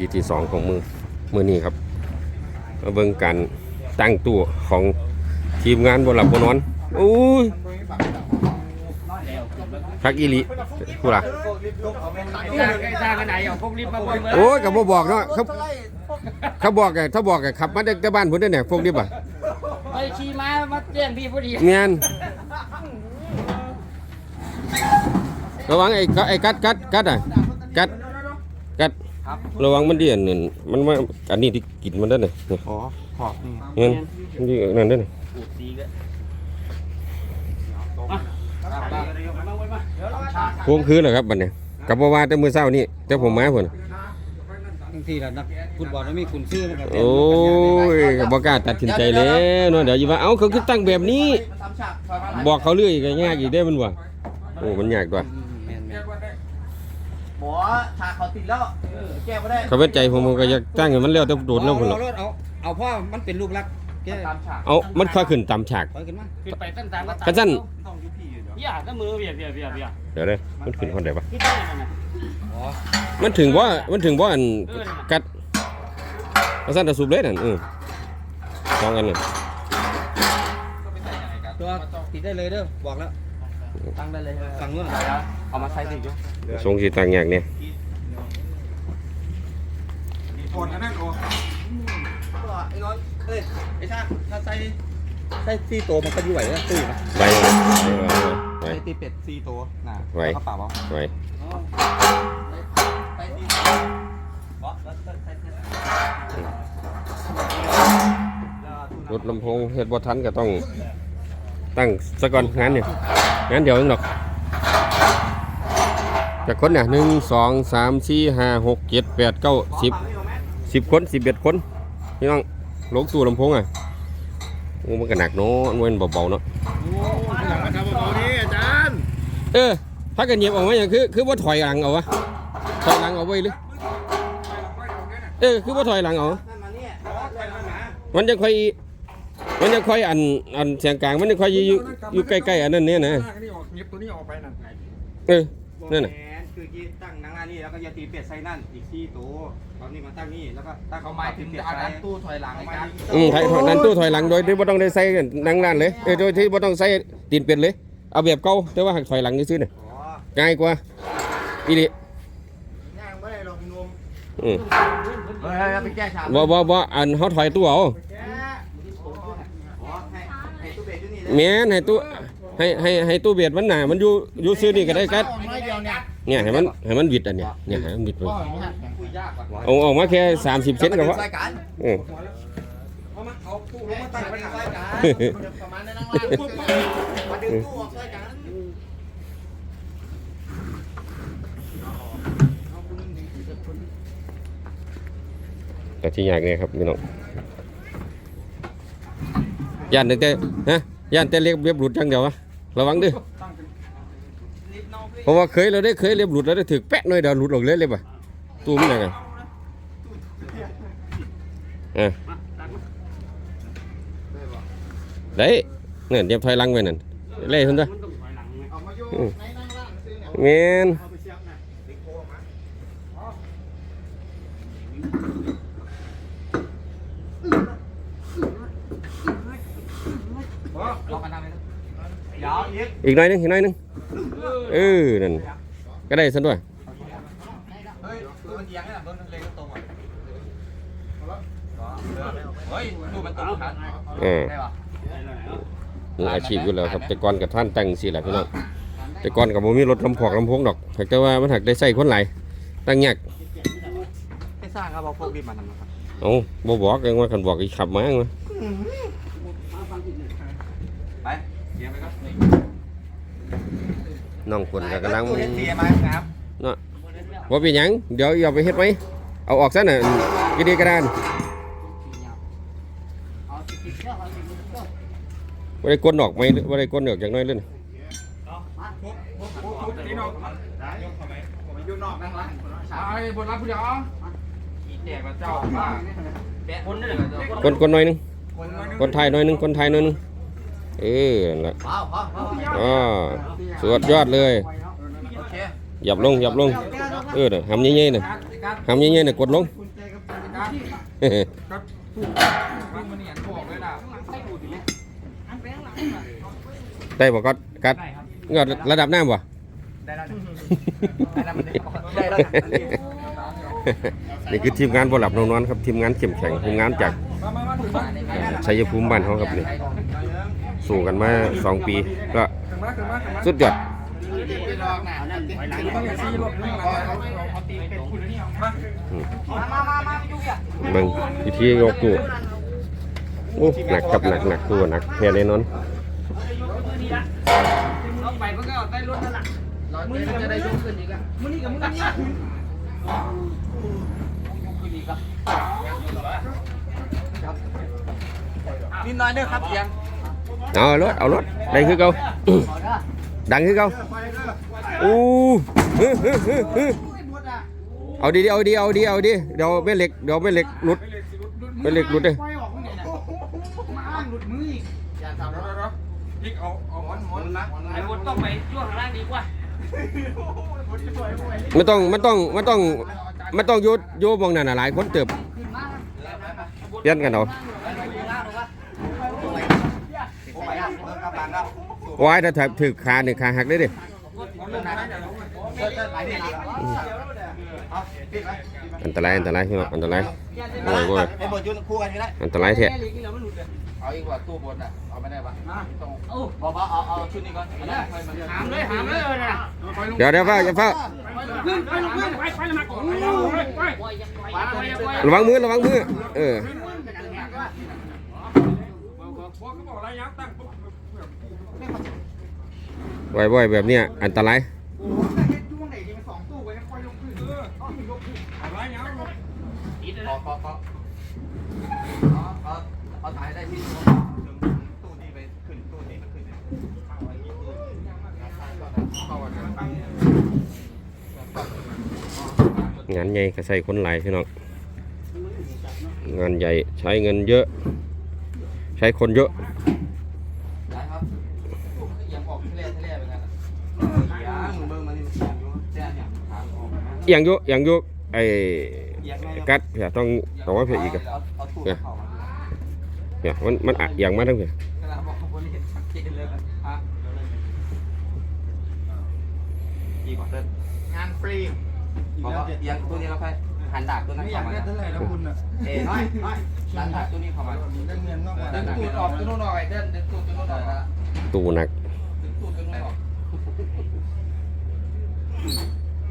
EP ที่สองของมือมือนี้ครับมาเบิ่งการตั้งตัวของทีมงานบนหลับบนนอนอุ้ยพักอีหลิผู้ล่ะสร้างสร้างกันไหนเอาพวกรีบมาเบิ่งเลยโอ้ยก็บ่บอกเนาะเขาเขาบอกไงถ้าบอกไงขับมาจากบ้านพุ่นได้เนี่ยพวกนี้ป่ะไปขี่ม้ามาเตี้ยนพี่พอดีเงียนระวังไอ้กไอ้กัดกัดกัดอะกัดกัด ระวังมันเดียนนี่มันมาอันนี้ที่กินมันได้เนี่ยนี่อ๋อขอบนี่เงี้ยมันที่นั่นได้เนี่ยดีก็พวงคือเหรอครับบัดเนี่ยกับบ่ว่าแต่มื้อเช้านี่แต่ผมมาพุ่นบางทีเรานักฟุตบอลมันมีคุณชื่อมันก็เป็นโอ้ยก็บ่กล้าตัดสินใจแล้วเนาะเดี๋ยวอยู่ว่าเอ้าเขาคือตั้งแบบนี้ บอกเขาเรื่อยก็ยากอีกได้อมันว่าโอ้มันยากตัวแม่นแม่น หมอฉากเขาติดแล้วแก้ไม่ได้เขาเป็นใจผมก็อยากตั้งให้มันแล้วแต่โดดแล้วพุ่นเอาล่ะเอาเอาเอาพ่อมันเป็นลูกรักแกตามฉากเอามันค่อยขึ้นตามฉาก ถอยขึ้นมาขึ้นไปตั้งตามก็ตามกระชั้นอย่าก็มือเบียดเบียดเบียดเบียดเดี๋ยวเด้อมันขึ้นคนใดปะคิดได้ยังไงอ๋อมันถึงว่ามันถึงว่าอันกัดกระสั้นตะสูบเลยนั่นเออสองอันน่ะตัวติดได้เลยเด้อบอกแล้ว ตั้งได้เลยฝั่งนู้นเอามาใช้ติดอยู่ทรงสีต่างอย่างเนี่ยถอดอันนั้นออกไอ้น้อยเอ้ยไอ้ชาติถ้าใส่ใส่ซีโตวมันก็อยู่ไหวนะตื้อนะไปไปใส่ตีเป็ดซีโตวน่ะไหวเขาเปล่าเปล่าไปใช้ติดบอสแล้วใช้ติดรถลำโพงเฮ็ดบ่ทันก็ต้อง ตั้งสะก่อนงานเนี่ยงานเดี๋ยวนึงดอกจากคนเนี่ยหนึ่งสองสามสี่ห้าหกเจ็ดแปดเก้าสิบสิบคนสิบเอ็ดคนพี่น้องลงตู้ลำโพงอะโอ้มันก็หนักเนาะมันเบาๆเนาะหลังมาทำเบาๆนี่อาจารย์เออถ้ากันเหยียบออกมาอย่างคือคือว่าถอยหลังเอาวะถอยหลังเอาไว้หรือเออคือว่าถอยหลังเอานั่นมาเนี่ยมันจะค่อย มันจะค่อยอันอันเสียงกลางมันจะค่อยอยู่อยู่อยู่ใกล้ๆอันนั้นเนี่ยนะนี่ออกเงียบตัวนี้ออกไปนั่นเออนั่นน่ะ แหมคือยี่ตั้งนั่งหน้านี่แล้วก็ยาตีเป็ดใส่นั่นอีกซีโตวตอนนี้มาตั้งนี่แล้วก็ตั้งเขาหมายถึงอันนั้นตู้ถอยหลังไอ้การอืมถอยถอยนั่นตู้ถอยหลังโดยที่บ่ต้องได้ใส่นั่งร้านเลยเออโดยที่บ่ต้องใส่ตีนเป็ดเลย เอาแบบเก่าแต่ว่าหักถอยหลังซื่อๆน่ะอ๋อง่ายกว่าอีหลีย่างไม่ได้หรอกนมอืมเฮ้ยไปแก้ฉากบ่บ่บ่อันเฮาถอยตู้เอา อ๋อให้ให้ตู้เบสอยู่นี่เลย แม่นให้ตู้ให้ให้ให้ตู้เบียดมันหนามันอยู่อยู่ซื้อนี่ก็ได้กัดไม่เดียวเนี่ยเนี่ยให้มันให้มันวิดอันเนี้ยเนี่ยให้มันวิดไปก็อย่างเงี้ยคุยยากกว่าเอาออกมาแค่30เซนก็พอใส่กันอืมเอามาเอาตู้ลงมาตั้งไว้ใส่กันประมาณนั้นนั่งล่างปุ๊บมาดึงตู้ออกใส่กันแต่ที่ยากเนี่ยครับพี่น้องย่านแต่แต่ฮะ ย่านแต่เรียบเรียบหลุดจังเดียววะระวังดิเพราะว่าเคยเราได้เคยเรียบหลุดแล้วได้ถึกแปะหน่อยเดี๋ยวหลุดออกเลยเลยป่ะตู้มันยังไงเออได้เนี่ยเตรียมถอยหลังไว้นั่นเล่ทุนด้วยมันต้องถอยหลังไงเอามาโยอืมในนั่งล่างซื้อเนี่ย เงี้ย เอาไปเสียบนะดึงโค้งมา ล องกันทำเลยเดี๋ยวยิงอีกหน่อยหนึงอีกหน่อยหนึงเออนั่นก็ได้สันด้วยเฮ้ยตู้มันเอียงเนี่ยเบิ้งเลยตรงอะเฮ้ยตู้มันตรงขันเออได้ปะมืออาชีพอยู่แล้วครับ แต่ก่อนกับท่านแต่งสิแหละพี่น้องแต่ก่อนกับผมมีรถลำพอกลำโพงดอกแต่ว่ามันหักได้ใส่คนหลายตั้งยากให้สร้างครับเอาพวกรีบมาทำนะครับเอาบ่บอกกันว่าคันบอกอีขับมาเองวะ ไปเอียงไปครับ น้องคนก็กำลังตู้เฮ็ดเทียมาครับเนาะว่าเป็นหยังเดี๋ยวอย่าไปเฮ็ดไหมเอาออกซะน่ะกระดีกระดานว่าได้กลนออกไหมว่าได้กลนออกจากหน้อยเลยน่ะนี่น้องได้ยกเข้าไปผมอยู่นอกนั่งล่างคนละฉากไอ้บนรับผู้เดียวอีแจกกับเจ้าว่าแบะบนนี่แหละกลนกลนหน่อยหนึงคนละกลนไทยหน่อยหนึงกลนไทยหน่อยหนึง เออนั่นละว้าวว้าวว้าวอ๋อสุดยอดเลยโอเคหยับลงหยับลง เออเด้อหำเงี้ยๆน่ะหำเงี้ยๆน่ะกดลงคุณครับครับมันมันเนี่ยบอกเลยนะได้บ่ก็กัดเงาระดับน้ำบ่ได้แล้วได้แล้วมันได้แล้วนี่คือทีมงานบ่หลับนอนนอนครับทีมงานเข้มแข็งทีมงานจากชัยภูมิบ้านเขาครับนี่ สู้กันมาสองปี ก็ถึงมาถึงมาถึงมาสุดยอดต้องอย่างซีรถนั่งหลังเอาตีเป็นคุณนี่เอามาเบิ่งวิธียกตู้โอ้หนักกับหนักหนักตัวหนักแค่แน่นอนเอาไปมันก็เอาใต้รถนั่นแหละมือจะได้ยกขึ้นอีกอะมือนี่กับมือนี่นิดหน่อยเด้อครับเสียง เอารถเอารถได้คือเก่าดังคือเก่าอู้ฮึฮึฮึฮึเอาดีๆเอาดีเอาดีเอาดีเดี๋ยวแม่เหล็กเดี๋ยวแม่เหล็กหลุดแม่เหล็กหลุดเลยพลิกเอาเอาหมอนหมอนนะไอ้คนต้องไปช่วงข้างล่างดีกว่าไม่ต้องไม่ต้องไม่ต้องไม่ต้องโยโยมองนั่นน่ะหลายคนเติบเปลี่ยนกันเอา โอ้ยครับกำลังครับ วายถ้าแถบถือขาหนึ่งขาหักได้ดิเลิกเลิกไปนี่ละเอาปิดไว้อันตรายอันตรายพี่น้องอันตรายโอ้ยโอ้ยไอ้บทยืนคู่กันก็ได้อันตรายแท้เอาอีกว่าตู้บนอะเอาไม่ได้ปะต้องโอ้บอกว่าเอาเอาชุดนี้ก่อนอันนี้ค่อยมาหามเลยหามเลยนะเดี๋ยวเดี๋ยวเฝ้าอย่าเฝ้าขึ้นไปลงขึ้นไปไปละมาก่อนไปไปไประวังมือระวังมือเออ บ่อยๆแบบเนี้ยอันตรายเอออะไรยังาถ่ายได้ที่ตู้นี้ไปขึ้นตู้นี้ไปขึ้นงานใหญ่ก็ใส่คนหลายพี่น้องงานใหญ่ใช้เงินเยอะ ใช้คนเยอะ ออกมาอย่างโยอย่างโยไอ้กัดเพียต้องต้องว่าเพียอีกอะเอาตู้เข้ามาเพียมันมันอะอย่างมาทั้งเพียกำลังบอกคนนี้ชัดเจนเลยอะอีกเต้นงานฟรีบอกว่าเอียงตัวนี้เราไปหันดาบตัวนั้นเข้ามาเท่าไหร่แล้วคุณอะเอ้น้อยน้อยหันดาบตัวนี้เข้ามาได้เงินนอกมาดึงตูดออกตัวนู้นหน่อยเดินดึงตูดตัวนู้นหน่อยละตู้หนัก ดึงตูดตัวนู้นออก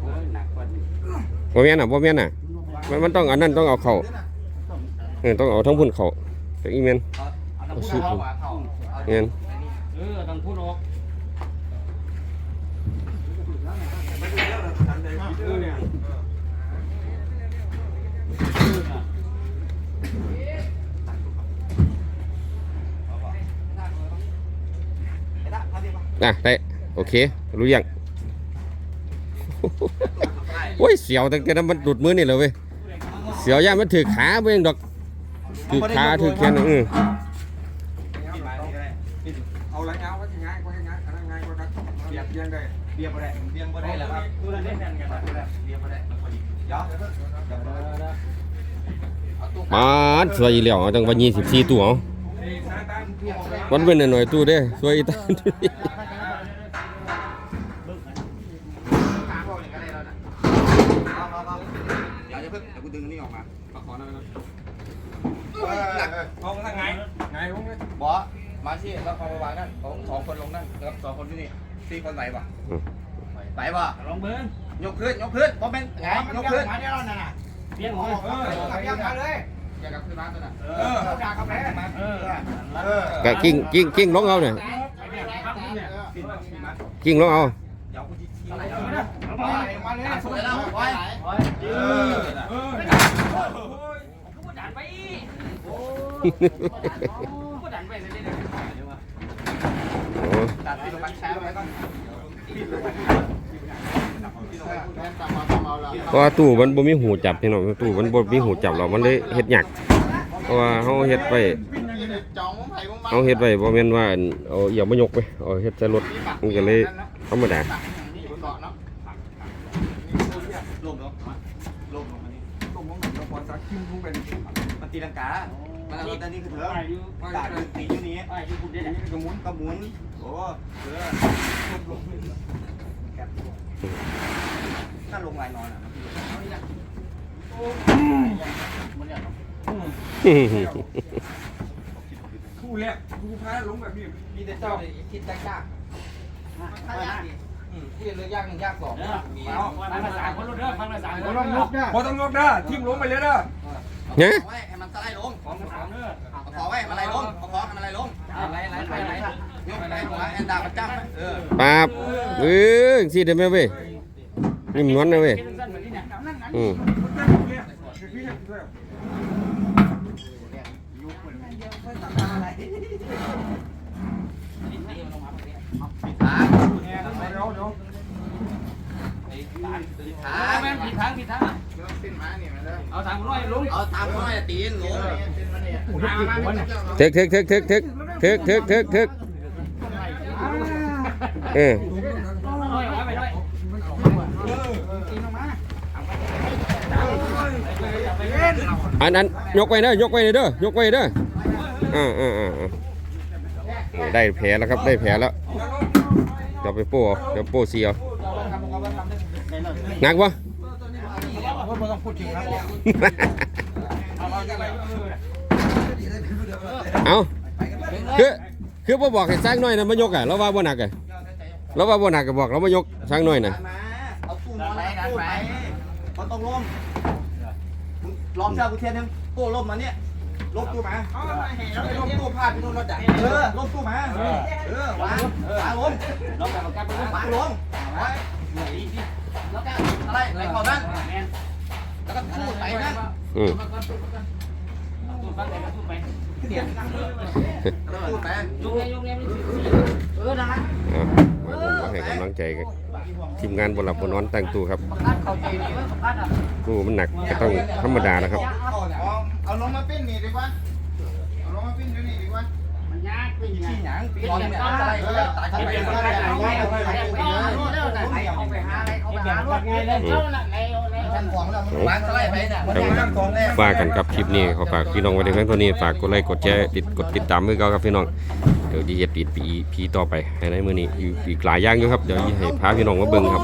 โอ้ยหนักกว่านี้ บ่แม่นอะบ่แม่นอะ มันมันต้องอันนั้นต้องเอาเข่าเออต้องเอาทั้งพุ่นเข่าแต่อีเมนเอาเอาน้ำพุเข้ามาเข้าเอาเงินเออต้องพูดออกอะได้ โอเค รู้ยัง โอ้ยเสียวตั้งแต่นั้นมันดุดมือนี่เลยเว้ยเสียวย่ามันถือขาเองดอกถือขาถือแขนอือเอาอะไรเอาว่าจะง่ายกว่าง่ายอันนั้นง่ายกว่านั้นเบียดยังได้เบียร์บ่ได้เบียร์บ่ได้แล้วครับดูแลเล่นกันกันเบียร์บ่ได้พอดีเดี๋ยวเอาตู้ปานสวยอีแล้วเอาตั้งว่า24ตัวเอามันเป็นหน่อยๆตู้เด้สวยอีตาขาพวกนี้ก็ได้แล้วนะเอาเอาเอาเดี๋ยวจะเพิ่งเดี๋ยวกูดึงนี่ออกมาประคองหน่อยนะ หนักเอาทางไงไงพวกนี้บอสมาสิแล้วพอมาวางนั่นสองสองคนลงนั่นแล้วสองคนที่นี่สี่คนไหวปะไหวปะลองเบิ้งยกขึ้นยกขึ้นพอเป็นไงยกขึ้นเบี้ยงหัวเอออย่ากลับขึ้นมาตัวน่ะเออเออเออก็กิ้งกิ้งกิ้งลงเอาเนี่ยกิ้งลงเอาเดี๋ยวกูจะชี้อะไรเอามาเลยสวยแล้วไว้ เออเออ พูดดันไปพูดดันไป เลยโอ้ตัดที่ลงมาแชร์ไว้ก่อนเพราะว่าตู้มันบ่มีหูจับพี่น้องตู้มันบ่มีหูจับเรามันเลยเฮ็ดหยากเพราะว่าเฮาเฮ็ดไปเฮาเฮ็ดไปบ่แม่นว่าเอาอย่ามายกไปเอาเฮ็ดใส่รถมันก็เลยธรรมดาลงเนาะลงลงอันนี้ตรงมองหนึ่งเราพอสักคิวมันตีลังกามันเอา แต่นี่คือเถอะตาดตีอยู่นี้กระมุนกระมุนโอ้เสือถ้าลงลายนอนอะคู่แรกคู่พาลงแบบนี้มีแต่เจ้าเนี่ยคิดยากยากถ้ายากดิอืมที่เลือกยากหนึ่งยากสองมีเอาพันภาษาคนรู้เด้อพันภาษาคนต้องยกด้พอต้องยกด้ทิ่มลงไปเลยเด้อ เนี่ยไว้ให้มันสไลด์ลงของสามเด้อประคอไว้มันไหลลงประคอให้มันไหลลงอะไรอะไรอะไรยกไปหัวแอนดามันจ้ำเออปาบเออสิได้ไหมเว้ยนิ่มนวลนะเว้ยอืมขาเดี๋ยวเดี๋ยวขาแม่ผิดทางผิดทาง ขึ้นมาเนี่ยมันเลยเอาทางน้อยลงเอาตามเขาให้ตีนลงทึกทึกทึกทึกทึกทึกทึกทึกทึกเออน้อยไปน้อยอันนั้นยกไว้เด้อยกไว้เด้อยกไว้เด้ออ่าอ่าอ่าอ่าได้แผลแล้วครับได้แผลแล้วเดี๋ยวไปโป้เอาเดี๋ยวโป้เสียวหนักวะไม่ต้อง พูดถึงครับเอาคือคือบ่อบอกให้สร้างหน้อยนะมายกอะเราว่าบ่หนักอะเราว่าบ่หนักก็บอกเรามายกสร้างหน้อยนะเอาตู้นอนไปตู้ไปเขาต้องล้มลองเจ้ากูเทียนนึงตู้ล้มมาเนี่ยล้มตู้มาล้มตู้พลาดไปนู่นรถอะเออล้มตู้มา เออวางวางล้มน้องแบบกันไปวางล้มไว้แล้วก็อะไรอะไรของนั่น แล้วก็ตู้ไปนั่นอืมตู้ฟังไหนก็ตู้ไปตู้ไปยกเงี้ยยกเงี้ยเออนะฮะเอาให้กำลังใจกันทีมงานบ่หลับบ่นอนตั้งตู้ครับคัดเข้าใจดีว่าคัดอะตู้มันหนักก็ต้องธรรมดาแล้วครับ เอาลงมาปิ้นนี่ดีกว่า เอาลงมาปิ้นอยู่นี่ดีกว่ามันยากเป็นยังไงขี้หยังปีนเนี่ยอะไรตายทำไมเอาไปหาอะไรเอาไปหารถไงเลยเจ้าน่ะไง ฝานของเราวางสไลด์ไปเนี่ยมันกันครับคลิปนี้ขอฝากพี่น้องไว้ในครั้งตัวนี้ฝากกดไลค์กดแชร์ติดกดติดตามมือเก่าครับพี่น้องเดี๋ยวดีเย็ดติดปีพีต่อไปให้ในมือนี้อยู่อีกหลายอย่างอยู่ครับเดี๋ยวให้พาพี่น้องมาเบิ่งครับ